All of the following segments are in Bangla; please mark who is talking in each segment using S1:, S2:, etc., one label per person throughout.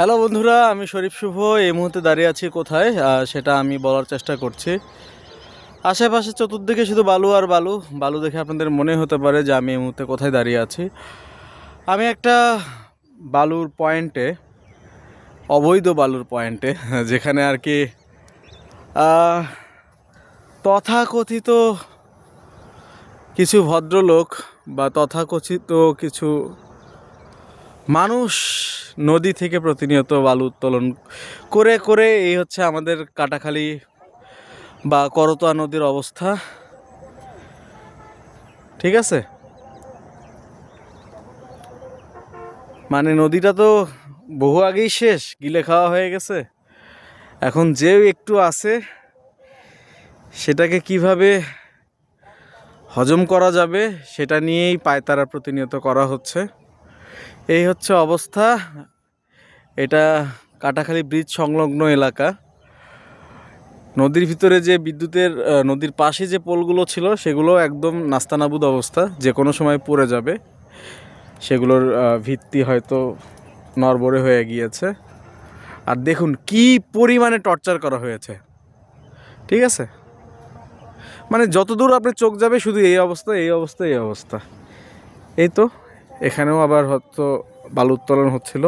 S1: হ্যালো বন্ধুরা, আমি শরীফ শুভ। এই মুহূর্তে দাঁড়িয়ে আছি কোথায়? সেটা আমি বলার চেষ্টা করছি। আশেপাশে চতুর্দিকে শুধু বালু আর বালু। বালু দেখে আপনাদের মনে হতে পারে যে আমি এই মুহূর্তে কোথায় দাঁড়িয়ে আছি। আমি একটা বালুর পয়েন্টে অবৈধ বালুর পয়েন্টে যেখানে আর কি তথাকথিত কিছু ভদ্রলোক বা তথাকথিত কিছু মানুষ নদী থেকে প্রতিনিয়ত বালু উত্তোলন করে করে এই হচ্ছে আমাদের কাটাখালি বা করতোয়া নদীর অবস্থা। ঠিক আছে? মানে নদীটা তো বহু আগেই শেষ, গিলে খাওয়া হয়ে গেছে। এখন যে একটু আছে, সেটাকে কীভাবে হজম করা যাবে, সেটা নিয়েই পায়তারা প্রতিনিয়ত করা হচ্ছে। এই হচ্ছে অবস্থা। এটা কাটাখালী ব্রিজ সংলগ্ন এলাকা। নদীর ভিতরে যে বিদ্যুতের নদীর পাশে যে পোলগুলো ছিল, সেগুলো একদম নাস্তানাবুদ অবস্থা। যে কোনো সময় পড়ে যাবে। সেগুলোর ভিত্তি হয়তো নড়বড়ে হয়ে গিয়েছে। আর দেখুন কি পরিমাণে টর্চার করা হয়েছে। ঠিক আছে? মানে যতদূর আপনি চোখ যাবে, শুধু এই অবস্থা এই অবস্থা এই অবস্থা। এই তো এখানেও আবার হয়তো বালু উত্তোলন হচ্ছিল।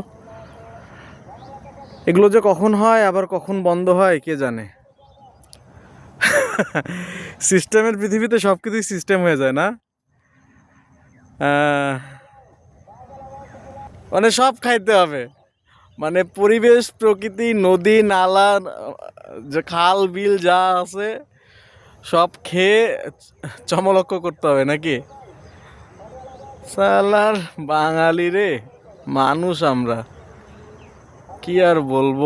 S1: এগুলো যে কখন হয়, আবার কখন বন্ধ হয়, কে জানে? সিস্টেমের পৃথিবীতে সব কিছুই সিস্টেম হয়ে যায় না। মানে সব খাইতে হবে। মানে পরিবেশ, প্রকৃতি, নদী, নালা, যে খাল, বিল যা আছে, সব খেয়ে চমলক্ষ করতে হবে নাকি? সালার বাঙালি রে, মানুষ আমরা। কি আর বলব?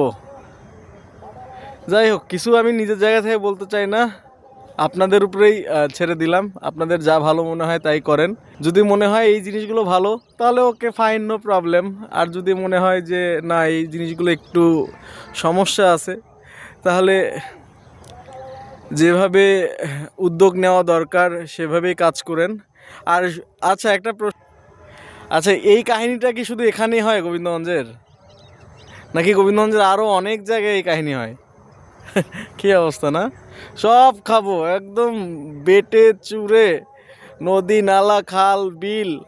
S1: যাই হোক, কিছু আমি নিজের জায়গা থেকে বলতে চাই না। আপনাদের উপরেই ছেড়ে দিলাম। আপনাদের যা ভালো মনে হয় তাই করেন। যদি মনে হয় এই জিনিসগুলো ভালো, তাহলে ওকে ফাইন, নো প্রবলেম। আর যদি মনে হয় যে, না, এই জিনিসগুলো একটু সমস্যা আছে, তাহলে যেভাবে উদ্যোগ নেওয়া দরকার, সেভাবেই কাজ করেন। আর আচ্ছা একটা প্রশ্ন। আচ্ছা এই কাহিনীটা কি শুধু এখানেই হয় গোবিন্দগঞ্জের? নাকি গোবিন্দগঞ্জের আরও অনেক জায়গায় এই কাহিনী হয়? কী অবস্থা, না? সব খাব, একদম বেটে চুরে, নদী, নালা, খাল, বিল,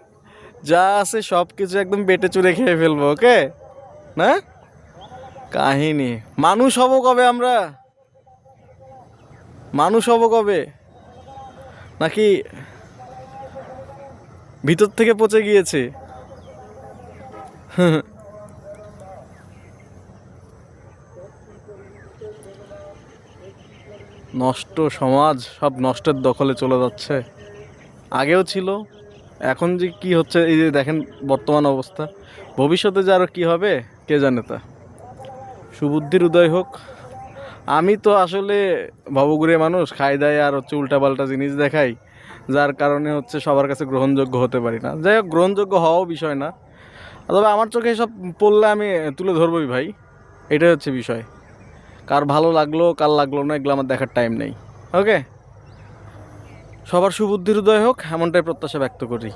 S1: যা আছে সব কিছু একদম বেটে চুরে খেয়ে ফেলব, ওকে? না? কাহিনী। মানুষ হব কবে আমরা? মানুষ হব কবে? নাকি ভিতর থেকে পচে গিয়েছে। নষ্ট সমাজ সব নষ্টের দখলে চলে যাচ্ছে। আগেও ছিল, এখন যে কি হচ্ছে, এই যে দেখেন বর্তমান অবস্থা। ভবিষ্যতে যে আরও কী হবে, কে জানে তা। সুবুদ্ধির উদয় হোক। আমি তো আসলে ভবঘুরে মানুষ, খাই দায় আর হচ্ছে উল্টাপাল্টা জিনিস দেখাই। যার কারণে হচ্ছে সবার কাছে গ্রহণযোগ্য হতে পারি না। যাই হোক, গ্রহণযোগ্য হওয়াও বিষয় না। তবে আমার চোখে এসব পড়লে আমি তুলে ধরবই ভাই। এটাই হচ্ছে বিষয়। কার ভালো লাগল, কার লাগল না, এগুলো আমার দেখার টাইম নেই। ওকে সবার সুবুদ্ধির উদয় হোক, এমনটাই প্রত্যাশা ব্যক্ত করি।